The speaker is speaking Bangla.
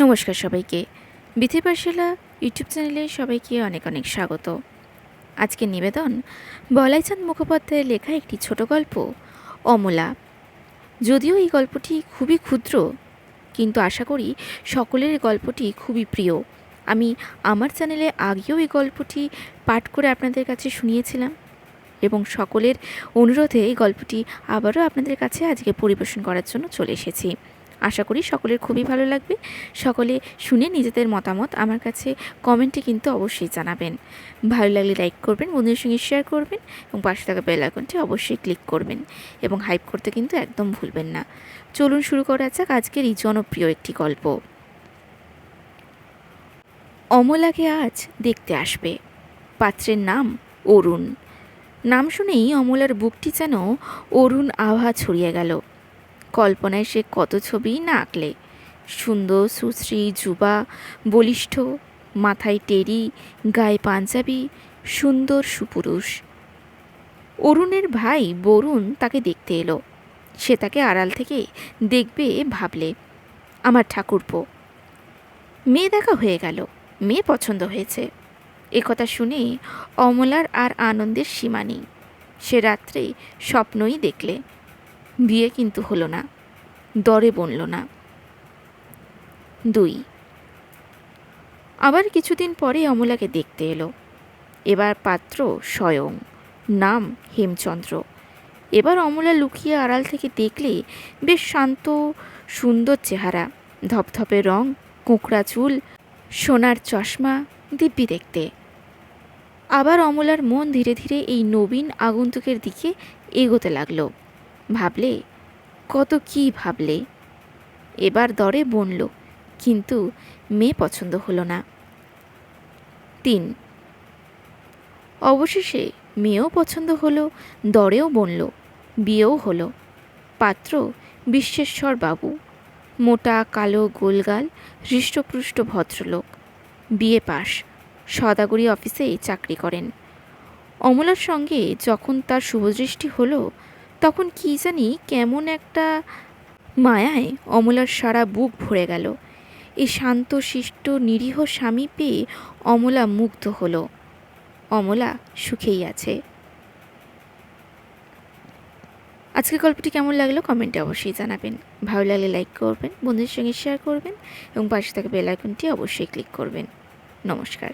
নমস্কার সবাইকে। বিথি পাঠশালা ইউটিউব চ্যানেলে সবাইকে অনেক অনেক স্বাগত। আজকে নিবেদন, বলাইচাঁদ মুখোপাধ্যায়ের লেখা একটি ছোট গল্প, অমলা। যদিও এই গল্পটি খুবই ক্ষুদ্র, কিন্তু আশা করি সকলের গল্পটি খুবই প্রিয়। আমি আমার চ্যানেলে আগেও এই গল্পটি পাঠ করে আপনাদের কাছে শুনিয়েছিলাম এবং সকলের অনুরোধে এই গল্পটি আবারও আপনাদের কাছে আজকে পরিবেশন করার জন্য চলে এসেছি। আশা করি সকলের খুবই ভালো লাগবে। সকলে শুনে নিজেদের মতামত আমার কাছে কমেন্টে কিন্তু অবশ্যই জানাবেন। ভালো লাগলে লাইক করবেন, বন্ধুদের সঙ্গে শেয়ার করবেন এবং পাশে থাকা বেল আইকনটি অবশ্যই ক্লিক করবেন এবং হাইপ করতে কিন্তু একদম ভুলবেন না। চলুন শুরু করা যাক আজকের এই জনপ্রিয় একটি গল্প। অমলাকে আজ দেখতে আসবে। পাত্রের নাম অরুণ। নাম শুনেই অমলার বুকটি যেন অরুণ আভা ছড়িয়ে গেল। কল্পনায় সে কত ছবিই না আঁকলে। সুন্দর, সুশ্রী, যুবা, বলিষ্ঠ, মাথায় টেরি, গায়ে পাঞ্জাবি, সুন্দর সুপুরুষ। অরুণের ভাই বরুণ তাকে দেখতে এলো। সে তাকে আড়াল থেকে দেখবে, ভাবলে, আমার ঠাকুরপো। মেয়ে দেখা হয়ে গেল। মেয়ে পছন্দ হয়েছে। একথা শুনে অমলার আর আনন্দের সীমা নেই। সে রাত্রে স্বপ্নই দেখলে। বিয়ে কিন্তু হলো না, দরে বনল না। দুই, আবার কিছুদিন পরে অমলাকে দেখতে এলো। এবার পাত্র স্বয়ং, নাম হেমচন্দ্র। এবার অমলা লুকিয়ে আড়াল থেকে দেখলে বেশ শান্ত, সুন্দর চেহারা, ধপধপে রং, কোঁকড়া চুল, সোনার চশমা, দিব্যি দেখতে। আবার অমলার মন ধীরে ধীরে এই নবীন আগন্তুকের দিকে এগোতে লাগল। ভাবলে, কত কি ভাবলে? এবার দরে বনল, কিন্তু মেয়ে পছন্দ হলো না। তিন, অবশেষে মেয়েও পছন্দ হলো, দরেও বনল, বিয়েও হলো। পাত্র, বিশ্বেশ্বর বাবু, মোটা, কালো, গোলগাল, হৃষ্টপুষ্ট, ভদ্রলোক, বিয়ে পাশ সদাগরি অফিসে চাকরি করেন। অমলার সঙ্গে যখন তার শুভদৃষ্টি হলো তখন কি জানি কেমন একটা মায়ায় অমলার সারা বুক ভরে গেল। এই শান্ত, শিষ্ট, নিরীহ স্বামী পেয়ে অমলা মুগ্ধ হলো। অমলা সুখেই আছে। আজকের গল্পটি কেমন লাগল কমেন্টে অবশ্যই জানাবেন। ভালো লাগলে লাইক করবেন, বন্ধুদের সঙ্গে শেয়ার করবেন এবং পাশে থাকা বেল আইকনটি অবশ্যই ক্লিক করবেন। নমস্কার।